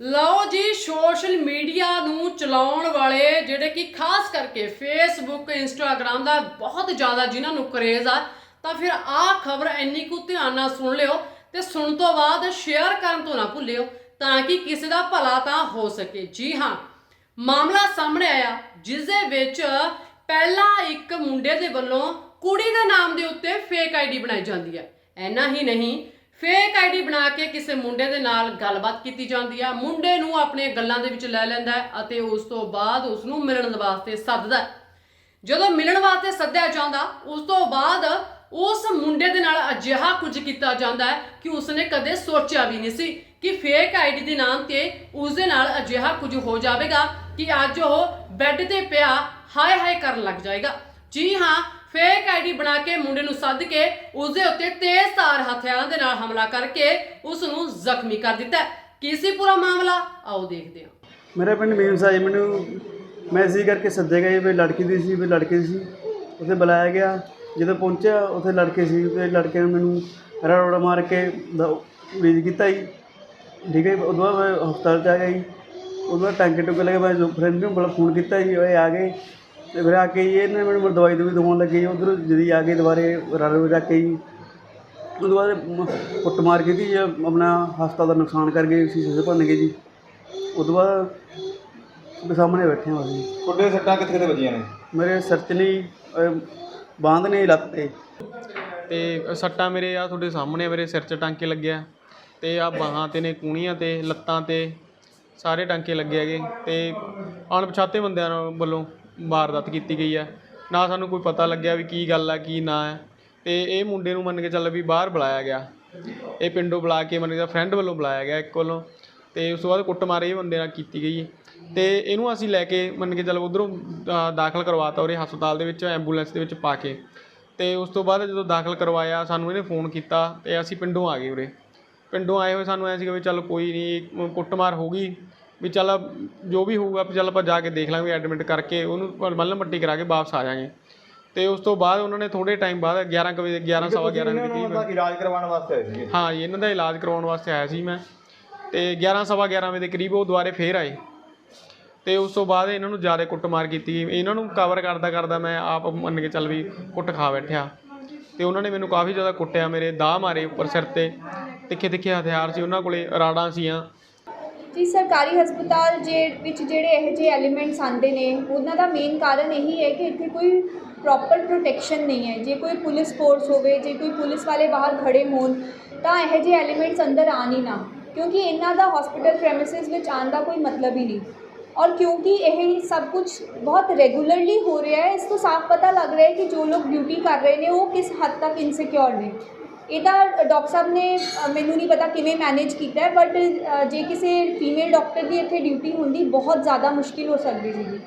ਲਓ ਜੀ, social media ਨੂੰ ਚਲਾਉਣ ਵਾਲੇ ਜਿਹੜੇ ਕਿ ਖਾਸ ਕਰਕੇ ਫੇਸਬੁੱਕ ਇੰਸਟਾਗ੍ਰam ਦਾ ਬਹੁਤ ਜ਼ਿਆਦਾ ਜਿਨ੍ਹਾਂ ਨੂੰ ਕਰੇਜ਼ ਆ, ਤਾਂ ਫਿਰ ਆਹ ਖਬਰ ਇੰਨੀ ਕੁ ਧਿਆਨ ਨਾਲ ਸੁਣ ਲਿਓ ਤੇ ਸੁਣ ਤੋਂ ਬਾਅਦ ਸ਼ੇਅਰ ਕਰਨ ਤੋਂ ਨਾ ਭੁੱਲਿਓ ਤਾਂ ਕਿ ਕਿਸੇ ਦਾ ਭਲਾ ਤਾਂ ਹੋ ਸਕੇ। ਜੀ ਹਾਂ, ਮਾਮਲਾ ਸਾਹਮਣੇ ਆਇਆ ਜਿਸ ਦੇ ਵਿੱਚ ਪਹਿਲਾਂ ਇੱਕ ਮੁੰਡੇ ਦੇ ਵੱਲੋਂ ਕੁੜੀ ਦੇ ਨਾਮ ਦੇ ਉੱਤੇ ਫੇਕ ਆਈਡੀ ਬਣਾਈ ਜਾਂਦੀ ਹੈ। ਐਨਾ ਹੀ ਨਹੀਂ ਫੇਕ ਆਈਡੀ ਬਣਾ ਕੇ ਕਿਸੇ ਮੁੰਡੇ ਦੇ ਨਾਲ ਗੱਲਬਾਤ ਕੀਤੀ ਜਾਂਦੀ ਆ। ਮੁੰਡੇ ਨੂੰ ਆਪਣੇ ਗੱਲਾਂ ਦੇ ਵਿੱਚ ਲੈ ਲੈਂਦਾ ਅਤੇ ਉਸ ਤੋਂ ਬਾਅਦ ਉਸ ਨੂੰ ਮਿਲਣ ਵਾਸਤੇ ਸੱਦਦਾ ਜਦੋਂ ਮਿਲਣ ਵਾਸਤੇ ਸੱਦਿਆ ਜਾਂਦਾ, ਉਸ ਤੋਂ ਬਾਅਦ ਉਸ ਮੁੰਡੇ ਦੇ ਨਾਲ ਅਜਿਹਾ ਕੁਝ ਕੀਤਾ ਜਾਂਦਾ ਹੈ ਕਿ ਉਸਨੇ ਕਦੇ ਸੋਚਿਆ ਵੀ ਨਹੀਂ ਸੀ ਕਿ ਫੇਕ ਆਈਡੀ ਦੇ ਨਾਮ ਤੇ ਉਸ ਦੇ ਨਾਲ ਅਜਿਹਾ ਕੁਝ ਹੋ ਜਾਵੇਗਾ ਕਿ ਅੱਜ ਉਹ ਬੈੱਡ ਤੇ ਪਿਆ ਹਾਏ ਹਾਏ ਕਰਨ ਲੱਗ ਜਾਏਗਾ। ਜੀ ਹਾਂ ਫੇਕ ਆਈਡੀ ਬਣਾ ਕੇ ਮੁੰਡੇ ਨੂੰ ਸੱਦ ਕੇ ਉਸ ਦੇ ਉੱਤੇ ਤੇਜ਼ਧਾਰ ਹਥਿਆਰਾਂ ਦੇ ਨਾਲ ਹਮਲਾ ਕਰਕੇ ਉਸ ਨੂੰ ਜ਼ਖਮੀ ਕਰ ਦਿੱਤਾ ਕੀ ਸੀ ਪੂਰਾ ਮਾਮਲਾ? ਆਓ ਦੇਖਦੇ ਹਾਂ। ਮੇਰੇ ਪਿੰਡ ਮੀਮਸਾ ਸਾਹਿਬ ਮੈਨੂੰ ਮੈਸੇਜ ਕਰਕੇ ਸੱਦੇ ਗਏ ਵੀ ਲੜਕੀ ਦੀ ਸੀ, ਵੀ ਲੜਕੇ ਦੀ ਸੀ। ਉੱਥੇ ਬੁਲਾਇਆ ਗਿਆ। ਜਦੋਂ ਪਹੁੰਚਿਆ, ਉੱਥੇ ਲੜਕੇ ਸੀ, ਤੇ ਲੜਕੇ ਨੇ ਮੈਨੂੰ ਰੋੜਾ ਮਾਰ ਕੇ ਰੀਜ ਕੀਤਾ ਜੀ। ਠੀਕ ਹੈ ਜੀ, ਉਦੋਂ ਬਾਅਦ ਮੈਂ ਹਸਪਤਾਲ ਚ ਆ ਗਿਆ ਜੀ। ਉਦੋਂ ਬਾਅਦ ਟਾਂਕੇ ਟੁਕੇ ਲੱਗੇ, ਮੈਂ ਫਰੈਂਡ ਨੂੰ ਬੜਾ ਫੋਨ ਕੀਤਾ ਜੀ, ਉਹ ਆ ਗਏ। ਤੇ ਫਿਰ ਆ ਕੇ ਜੀ ਇਹਨੇ ਮੈਨੂੰ ਦਵਾਈ ਦਵਾਈ ਦਵਾਉਣ ਲੱਗੇ ਜੀ। ਉਧਰ ਜਦੀ ਆ ਕੇ ਦੁਬਾਰੇ ਰਲ ਜਾ ਕੇ ਜੀ। ਉਦੋਂ ਬਾਅਦ ਕੁੱਟ ਮਾਰ ਕੇ ਜੀ। ਆਪਣਾ ਹਸਪਤਾਲ ਦਾ ਨੁਕਸਾਨ ਕਰ ਗਏ ਸੀ ਸੇ ਭੰਨ ਗਏ ਜੀ। ਉਦੋਂ ਬਾਅਦ ਉਹਦੇ ਸਾਹਮਣੇ ਬੈਠੇ ਹਾਂ ਅਸੀਂ। ਤੁਹਾਡੇ ਸੱਟਾਂ ਕਿੱਥੇ ਕਿੱਥੇ ਵੱਜੀਆਂ ਨੇ? ਮੇਰੇ ਸਿਰ 'ਚ ਨਹੀਂ ਬਾਂਦ ਨੇ ਲੱਤ ਤੇ। ਤੇ ਸੱਟਾਂ ਮੇਰੇ ਆ ਤੁਹਾਡੇ ਸਾਹਮਣੇ ਆ, ਮੇਰੇ ਸਿਰ 'ਚ ਟਾਂਕੇ ਲੱਗਿਆ ਤੇ ਆ ਬਾਹਾਂ ਤੇ ਨੇ ਕੂਣੀਆਂ ਤੇ ਲੱਤਾਂ ਤੇ ਸਾਰੇ ਟਾਂਕੇ ਲੱਗੇ ਹੈਗੇ। ਤੇ ਅਣਪਛਾਤੇ ਬੰਦਿਆਂ ਨਾਲ ਵੱਲੋਂ ਵਾਰਦਾਤ ਕੀਤੀ ਗਈ ਹੈ ਨਾ ਸਾਨੂੰ ਕੋਈ ਪਤਾ ਲੱਗਿਆ ਵੀ ਕੀ ਗੱਲ ਹੈ ਕੀ ਨਾ ਹੈ ਅਤੇ ਇਹ ਮੁੰਡੇ ਨੂੰ ਮੰਨ ਕੇ ਚੱਲ ਵੀ ਬਾਹਰ ਬੁਲਾਇਆ ਗਿਆ। ਇਹ ਪਿੰਡੋਂ ਬੁਲਾ ਕੇ ਮੰਨ ਕੇ ਫਰੈਂਡ ਵੱਲੋਂ ਬੁਲਾਇਆ ਗਿਆ ਇੱਕ ਵੱਲੋਂ। ਅਤੇ ਉਸ ਤੋਂ ਬਾਅਦ ਕੁੱਟਮਾਰ ਇਹ ਬੰਦੇ ਨਾਲ ਕੀਤੀ ਗਈ। ਅਤੇ ਇਹਨੂੰ ਅਸੀਂ ਲੈ ਕੇ ਮੰਨ ਕੇ ਚੱਲ ਉਧਰੋਂ ਦਾਖਲ ਕਰਵਾਤਾ ਉਰੇ ਹਸਪਤਾਲ ਦੇ ਵਿੱਚ, ਐਂਬੂਲੈਂਸ ਦੇ ਵਿੱਚ ਪਾ ਕੇ। ਅਤੇ ਉਸ ਤੋਂ ਬਾਅਦ ਜਦੋਂ ਦਾਖਲ ਕਰਵਾਇਆ, ਸਾਨੂੰ ਇਹਨੇ ਫੋਨ ਕੀਤਾ ਅਤੇ ਅਸੀਂ ਪਿੰਡੋਂ ਆ ਗਏ ਉਰੇ। ਪਿੰਡੋਂ ਆਏ ਹੋਏ ਸਾਨੂੰ ਐਂ ਸੀਗਾ ਵੀ ਚੱਲ ਕੋਈ ਨਹੀਂ ਕੁੱਟਮਾਰ ਹੋ ਗਈ। ਵੀ ਚੱਲ ਜੋ ਵੀ ਹੋਊਗਾ ਚੱਲ ਆਪਾਂ ਜਾ ਕੇ ਦੇਖ ਲਾਂਗੇ ਐਡਮਿਟ ਕਰਕੇ ਉਹਨੂੰ ਮੱਲਮ ਪੱਟੀ ਕਰਾ ਕੇ ਵਾਪਸ ਆ ਜਾਾਂਗੇ। ਤੇ ਉਸ ਤੋਂ ਬਾਅਦ ਉਹਨਾਂ ਨੇ ਥੋੜੇ ਟਾਈਮ ਬਾਅਦ 11 ਕੁ ਵਜੇ 11 ਸਵਾ 11 ਦੇ ਉਹਨਾਂ ਕਰੀਬ ਦਾ ਇਲਾਜ ਕਰਵਾਉਣ ਵਾਸਤੇ ਆਏ ਸੀਗੇ। ਹਾਂ ਜੀ ਇਹਨਾਂ ਦਾ ਇਲਾਜ ਕਰਵਾਉਣ ਵਾਸਤੇ ਆਇਆ ਸੀ ਮੈਂ। ਤੇ 11 ਸਵਾ 11 ਵਜੇ ਦੇ ਕਰੀਬ ਉਹ ਦੁਬਾਰੇ ਫੇਰ ਆਏ। ਤੇ ਉਸ ਤੋਂ ਬਾਅਦ ਇਹਨਾਂ ਨੂੰ ਜ਼ਿਆਦਾ ਕੁੱਟਮਾਰ ਕੀਤੀ। ਇਹਨਾਂ ਨੂੰ ਕਵਰ ਕਰਦਾ ਕਰਦਾ ਮੈਂ ਆਪ ਮੰਨ ਕੇ ਚੱਲ ਵੀ ਕੁੱਟ ਖਾ ਬੈਠਿਆ। ਤੇ ਉਹਨਾਂ ਨੇ ਮੈਨੂੰ ਕਾਫੀ ਜ਼ਿਆਦਾ ਕੁੱਟਿਆ ਮੇਰੇ ਦਾਅ ਮਾਰੇ ਉੱਪਰ ਸਿਰ ਤੇ। ਤਿੱਖੇ ਤਿੱਖੇ ਹਥਿਆਰ ਸੀ ਉਹਨਾਂ ਕੋਲੇ ਰਾੜਾਂ ਸੀਆਂ। ਜੀ, ਸਰਕਾਰੀ ਹਸਪਤਾਲ ਜੇ ਵਿੱਚ ਜਿਹੜੇ ਇਹੋ ਜਿਹੇ ਐਲੀਮੈਂਟਸ ਆਉਂਦੇ ਨੇ, ਉਹਨਾਂ ਦਾ ਮੇਨ ਕਾਰਨ ਇਹੀ ਹੈ ਕਿ ਇੱਥੇ ਕੋਈ ਪ੍ਰੋਪਰ ਪ੍ਰੋਟੈਕਸ਼ਨ ਨਹੀਂ ਹੈ। ਜੇ ਕੋਈ ਪੁਲਿਸ ਫੋਰਸ ਹੋਵੇ, ਜੇ ਕੋਈ ਪੁਲਿਸ ਵਾਲੇ ਬਾਹਰ ਖੜੇ ਹੋਣ, ਤਾਂ ਇਹੋ ਜਿਹੇ ਐਲੀਮੈਂਟਸ ਅੰਦਰ ਆਣ ਹੀ ਨਾ। ਕਿਉਂਕਿ ਇਹਨਾਂ ਦਾ ਹਸਪੀਟਲ ਪ੍ਰੈਮਿਸਿਸ ਵਿੱਚ ਆਉਣ ਦਾ ਕੋਈ ਮਤਲਬ ਹੀ ਨਹੀਂ। ਔਰ ਕਿਉਂਕਿ ਇਹ ਸਭ ਕੁਝ ਬਹੁਤ ਰੈਗੂਲਰਲੀ ਹੋ ਰਿਹਾ ਹੈ, ਇਸ ਤੋਂ ਸਾਫ਼ ਪਤਾ ਲੱਗ ਰਿਹਾ ਹੈ ਕਿ ਜੋ ਲੋਕ ਡਿਊਟੀ ਕਰ ਰਹੇ ਨੇ, ਉਹ ਕਿਸ ਹੱਦ ਤੱਕ ਇਨਸਿਕਿਉਰ ਨੇ। ਇਹਦਾ ਡਾਕਟਰ ਸਾਹਿਬ ਨੇ ਅ, ਮੈਨੂੰ ਨਹੀਂ ਪਤਾ ਕਿਵੇਂ ਮੈਨੇਜ ਕੀਤਾ ਬਟ ਜੇ ਕਿਸੇ ਫੀਮੇਲ ਡਾਕਟਰ ਦੀ ਇੱਥੇ ਡਿਊਟੀ ਹੁੰਦੀ ਬਹੁਤ ਜ਼ਿਆਦਾ ਮੁਸ਼ਕਿਲ ਹੋ ਸਕਦੀ ਸੀਗੀ।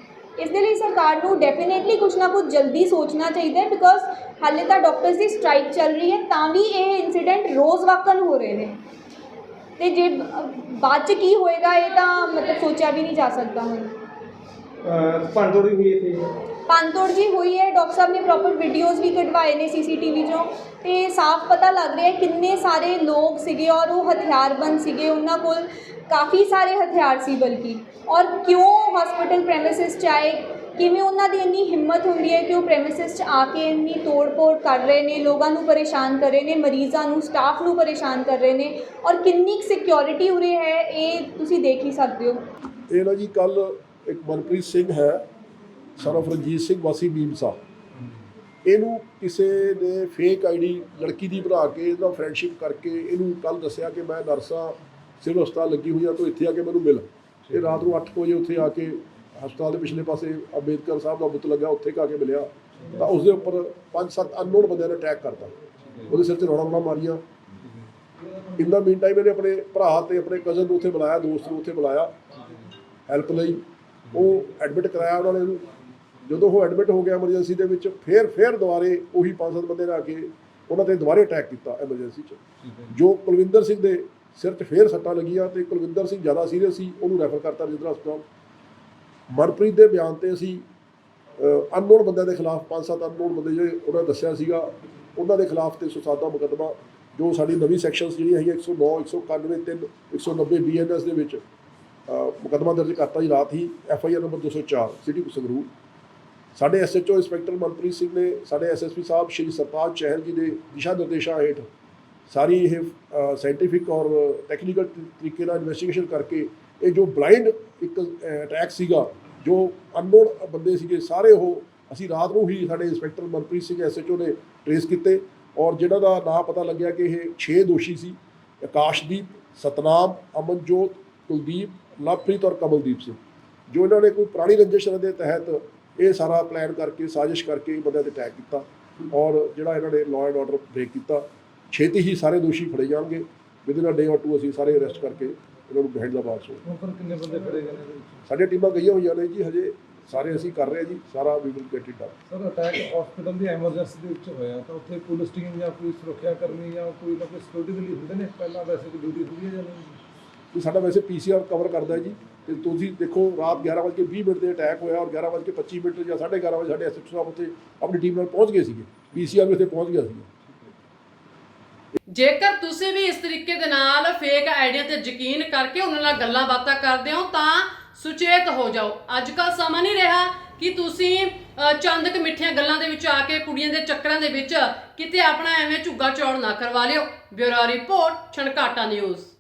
ਇਸ ਦੇ ਲਈ ਸਰਕਾਰ ਨੂੰ ਡੈਫੀਨੇਟਲੀ ਕੁਝ ਨਾ ਕੁਝ ਜਲਦੀ ਸੋਚਣਾ ਚਾਹੀਦਾ ਹੈ ਬਿਕੋਜ਼ ਹਾਲੇ ਤਾਂ ਡਾਕਟਰਸ ਦੀ ਸਟ੍ਰਾਈਕ ਚੱਲ ਰਹੀ ਹੈ ਤਾਂ ਵੀ ਇਹ ਇਨਸੀਡੈਂਟ ਰੋਜ਼ ਵਾਕਨ ਹੋ ਰਹੇ ਨੇ। ਤੇ ਜੇ ਅ, ਬਾਅਦ ਚ ਕੀ ਹੋਏਗਾ ਇਹ ਤਾਂ ਮਤਲਬ ਸੋਚਿਆ ਵੀ ਨਹੀਂ ਜਾ ਸਕਦਾ ਹੁਣ। ਭੰਨ ਹੋਈ ਇੱਥੇ। ਪੰਤੋੜ ਜੀ ਹੋਈ ਹੈ। ਡਾਕਟਰ ਸਾਹਿਬ ਨੇ ਪ੍ਰੋਪਰ ਵੀਡੀਓਜ਼ ਵੀ ਕਢਵਾਏ ਨੇ ਸੀਸੀਟੀਵੀ 'ਚੋਂ। ਤੇ ਸਾਫ਼ ਪਤਾ ਲੱਗ ਰਿਹਾ ਕਿੰਨੇ ਸਾਰੇ ਲੋਕ ਸੀਗੇ ਔਰ ਉਹ ਹਥਿਆਰਬੰਦ ਸੀਗੇ। ਉਹਨਾਂ ਕੋਲ ਕਾਫੀ ਸਾਰੇ ਹਥਿਆਰ ਸੀ ਬਲਕਿ। ਔਰ ਕਿਉਂ ਹਸਪੀਟਲ ਪ੍ਰੈਮਿਸਿਸ 'ਚ ਆਏ? ਕਿਵੇਂ ਉਹਨਾਂ ਦੀ ਇੰਨੀ ਹਿੰਮਤ ਹੁੰਦੀ ਹੈ ਕਿ ਉਹ ਪ੍ਰੈਮਿਸਿਸ 'ਚ ਆ ਕੇ ਇੰਨੀ ਤੋੜ ਫੋੜ ਕਰ ਰਹੇ ਨੇ, ਲੋਕਾਂ ਨੂੰ ਪਰੇਸ਼ਾਨ ਕਰ ਰਹੇ ਨੇ, ਮਰੀਜ਼ਾਂ ਨੂੰ ਸਟਾਫ ਨੂੰ ਪਰੇਸ਼ਾਨ ਕਰ ਰਹੇ ਨੇ? ਔਰ ਕਿੰਨੀ ਸਿਕਿਉਰਿਟੀ ਉਰੇ ਹੈ, ਇਹ ਤੁਸੀਂ ਦੇਖ ਹੀ ਸਕਦੇ ਹੋ। ਇਹ ਨਾ ਜੀ ਕੱਲ ਇੱਕ ਮਨਪ੍ਰੀਤ ਸਿੰਘ ਹੈ। Son of ਰਣਜੀਤ ਸਿੰਘ ਵਾਸੀ ਮੀਮਸਾ ਇਹਨੂੰ ਕਿਸੇ ਨੇ ਫੇਕ ਆਈਡੀ ਲੜਕੀ ਦੀ ਬਣਾ ਕੇ, ਇਹਦਾ ਫਰੈਂਡਸ਼ਿਪ ਕਰਕੇ ਇਹਨੂੰ ਕੱਲ ਦੱਸਿਆ ਕਿ ਮੈਂ ਨਰਸਾ, ਸਿਵਲ ਹਸਪਤਾਲ ਲੱਗੀ ਹੋਈ ਆ, ਤੂੰ ਇੱਥੇ ਆ ਕੇ ਮੈਨੂੰ ਮਿਲ। ਇਹ ਰਾਤ ਨੂੰ 8 ਵਜੇ ਉੱਥੇ ਆ ਕੇ ਹਸਪਤਾਲ ਦੇ ਪਿਛਲੇ ਪਾਸੇ ਅੰਬੇਦਕਰ ਸਾਹਿਬ ਦਾ ਬੁੱਤ ਲੱਗਾ ਉੱਥੇ ਆ ਕੇ ਮਿਲਿਆ। ਤਾਂ ਉਸ ਦੇ ਉੱਪਰ ਪੰਜ ਸੱਤ ਅਨਨੋਨ ਬੰਦਿਆਂ ਨੇ ਅਟੈਕ ਕਰਤਾ। ਉਹਦੇ ਸਿਰ ਤੇ ਰੌਣਾ ਰੌਣਾ ਮਾਰੀਆਂ। ਇੰਨਾ ਮੀਨ ਟਾਈਮ ਇਹਨੇ ਆਪਣੇ ਭਰਾ ਤੇ ਆਪਣੇ ਕਜ਼ਨ ਨੂੰ ਉੱਥੇ ਬੁਲਾਇਆ, ਦੋਸਤ ਨੂੰ ਉੱਥੇ ਬੁਲਾਇਆ। ਹੈਲਪ ਲਈ। ਉਹ ਐਡਮਿਟ ਕਰਾਇਆ ਉਹਨਾਂ ਨੇ ਜਦੋਂ ਉਹ ਐਡਮਿਟ ਹੋ ਗਿਆ ਐਮਰਜੈਂਸੀ ਦੇ ਵਿੱਚ ਫੇਰ ਫੇਰ ਦੁਬਾਰੇ ਉਹੀ ਪੰਜ ਸੱਤ ਬੰਦੇ ਨੇ ਆ ਕੇ ਉਹਨਾਂ ਤੇ ਦੁਬਾਰੇ ਅਟੈਕ ਕੀਤਾ ਐਮਰਜੈਂਸੀ 'ਚ। ਜੋ। ਕੁਲਵਿੰਦਰ ਸਿੰਘ ਦੇ ਸਿਰ 'ਚ ਫੇਰ ਸੱਟਾਂ ਲੱਗੀਆਂ ਤੇ ਕੁਲਵਿੰਦਰ ਸਿੰਘ ਜ਼ਿਆਦਾ ਸੀਰੀਅਸ ਸੀ ਉਹਨੂੰ ਰੈਫਰ ਕਰਤਾ ਰਜਿੰਦਰਾ ਹਸਪਤਾਲ। ਮਨਪ੍ਰੀਤ ਦੇ ਬਿਆਨ ਤੇ ਅਸੀਂ ਅਨਨੋਨ ਬੰਦਿਆਂ ਦੇ ਖਿਲਾਫ ਪੰਜ ਸੱਤ ਅਨਨੋਨ ਬੰਦੇ ਜਿਹੜੇ ਉਹਨਾਂ ਦੱਸਿਆ ਸੀਗਾ ਉਹਨਾਂ ਦੇ ਖਿਲਾਫ ਤੇ ਸੁਸਾਦਾ ਮੁਕੱਦਮਾ ਜੋ ਸਾਡੀ ਨਵੀਂ ਸੈਕਸ਼ਨਸ ਜਿਹੜੀਆਂ ਹੈਗੀਆਂ 109 191 3 190 ਬੀਐਨਐਸ ਦੇ ਵਿੱਚ ਮੁਕੱਦਮਾ ਦਰਜ ਕਰਤਾ ਜੀ ਰਾਤ ਹੀ F I R number 204 city Sangrur ਸਾਡੇ ਐਸਐਚਓ ਇੰਸਪੈਕਟਰ ਮਨਪ੍ਰੀਤ ਸਿੰਘ ਨੇ, ਸਾਡੇ ਐਸਐਸਪੀ ਸਾਹਿਬ ਸ਼੍ਰੀ ਸਰਪਾਲ ਚਹਿਲ ਜੀ ਦੇ ਦਿਸ਼ਾ ਨਿਰਦੇਸ਼ਾਂ ਹੇਠ ਸਾਰੀ ਇਹ ਸਾਇੰਟੀਫਿਕ ਔਰ ਟੈਕਨੀਕਲ ਤਰੀਕੇ ਨਾਲ ਇਨਵੈਸਟੀਗੇਸ਼ਨ ਕਰਕੇ ਇਹ ਜੋ ਬਲਾਈਂਡ ਇੱਕ ਅਟੈਕ ਸੀਗਾ, ਜੋ ਅਨਨੋਨ ਬੰਦੇ ਸੀਗੇ, ਸਾਰੇ ਉਹ ਅਸੀਂ ਰਾਤ ਨੂੰ ਹੀ ਸਾਡੇ ਇੰਸਪੈਕਟਰ ਮਨਪ੍ਰੀਤ ਸਿੰਘ ਐਸਐਚਓ ਨੇ ਟ੍ਰੇਸ ਕੀਤੇ ਔਰ ਜਿਹੜਾ ਦਾ ਨਾਂ ਪਤਾ ਲੱਗਿਆ ਕਿ ਇਹ 6 ਦੋਸ਼ੀ ਸੀ, ਆਕਾਸ਼ਦੀਪ, ਸਤਨਾਮ, ਅਮਨਜੋਤ, ਕੁਲਦੀਪ, ਲਵਪ੍ਰੀਤ ਔਰ ਕਮਲਦੀਪ ਸਿੰਘ, ਜੋ ਇਹਨਾਂ ਨੇ ਕੋਈ ਪੁਰਾਣੀ ਰੰਜਿਸ਼ ਦੇ ਤਹਿਤ ਇਹ ਸਾਰਾ ਪਲਾਨ ਕਰਕੇ ਸਾਜ਼ਿਸ਼ ਕਰਕੇ ਇਹ ਬੰਦਿਆਂ ਤੇ ਅਟੈਕ ਕੀਤਾ ਔਰ ਜਿਹੜਾ ਇਹਨਾਂ ਨੇ ਲਾਅ ਐਂਡ ਆਰਡਰ ਬ੍ਰੇਕ ਕੀਤਾ ਛੇਤੀ ਹੀ ਸਾਰੇ ਦੋਸ਼ੀ ਫੜੇ ਜਾਣਗੇ। ਵਿਦਿਨ ਅ ਡੇ ਔਰ ਟੂ ਅਸੀਂ ਸਾਰੇ ਅਰੈਸਟ ਕਰਕੇ ਇਹਨਾਂ ਨੂੰ ਬਹਿਣ ਦਾ ਬਾਅਦ ਹੁਣ ਪਰ ਕਿੰਨੇ ਬੰਦੇ ਫੜੇ ਗਏ ਨੇ ਇਹਦੇ ਵਿੱਚ? ਸਾਡੇ ਟੀਮਾਂ ਗਈਆਂ ਹੋਈਆਂ ਨੇ ਜੀ ਹਜੇ ਸਾਰੇ ਅਸੀਂ ਕਰ ਰਹੇ ਹਾਂ ਜੀ ਸਾਰਾ ਵੀ will get it sir attack hospital the emergency ਦੇ ਵਿੱਚ ਹੋਇਆ ਤਾਂ ਉੱਥੇ ਪੁਲਿਸ ਟੀਮ ਜਾਂ ਕੋਈ ਸੁਰੱਖਿਆ ਕਰਮੀ ਜਾਂ ਕੋਈ ਨਾ ਕੋਈ ਸਿਕਿਉਰਿਟੀ ਦੇ ਲਈ ਹੁੰਦੇ ਨੇ? ਪਹਿਲਾਂ ਵੈਸੇ ਕੋਈ ਡਿਊਟੀ ਹੁੰਦੀ ਹੈ ਜਾਂ ਨਹੀਂ? ਕਿ ਸਾਡਾ ਵੈਸੇ ਪੀਸੀਆਰ ਕਵਰ ਕਰਦਾ ਹੈ ਜੀ। ਤੇ ਤੁਸੀਂ ਦੇਖੋ ਰਾਤ 11:20 ਮਿੰਟ ਤੇ ਅਟੈਕ ਹੋਇਆ ਔਰ 11:25 ਮਿੰਟ ਜਾਂ 11:30 ਵਜੇ ਸਾਡੇ ਐਸਐਚਓ ਸਾਹਿਬ ਉੱਥੇ ਆਪਣੀ ਟੀਮ ਨਾਲ ਪਹੁੰਚ ਗਏ ਸੀਗੇ। ਪੀਸੀਆਰ ਵੀ ਉੱਥੇ ਪਹੁੰਚ ਗਿਆ ਸੀ ਜੇਕਰ ਤੁਸੀਂ ਵੀ ਇਸ ਤਰੀਕੇ ਦੇ ਨਾਲ ਫੇਕ ਆਈਡੀਆ ਤੇ ਯਕੀਨ ਕਰਕੇ ਉਹਨਾਂ ਨਾਲ ਗੱਲਾਂ ਬਾਤਾਂ ਕਰਦੇ ਹੋ ਤਾਂ ਸੁਚੇਤ ਹੋ ਜਾਓ। ਅੱਜ ਕੱਲ ਸਮਾਂ ਨਹੀਂ ਰਿਹਾ ਕਿ ਤੁਸੀਂ ਅ, ਚੰਦ ਕੁ ਮਿੱਠੀਆਂ ਗੱਲਾਂ ਦੇ ਵਿੱਚ ਆ ਕੇ ਕੁੜੀਆਂ ਦੇ ਚੱਕਰਾਂ ਦੇ ਵਿੱਚ ਕਿਤੇ ਆਪਣਾ ਐਵੇਂ ਝੁੱਗਾ ਚੌੜ ਨਾ ਕਰਵਾ ਲਿਓ। Bureau report Chhankata news.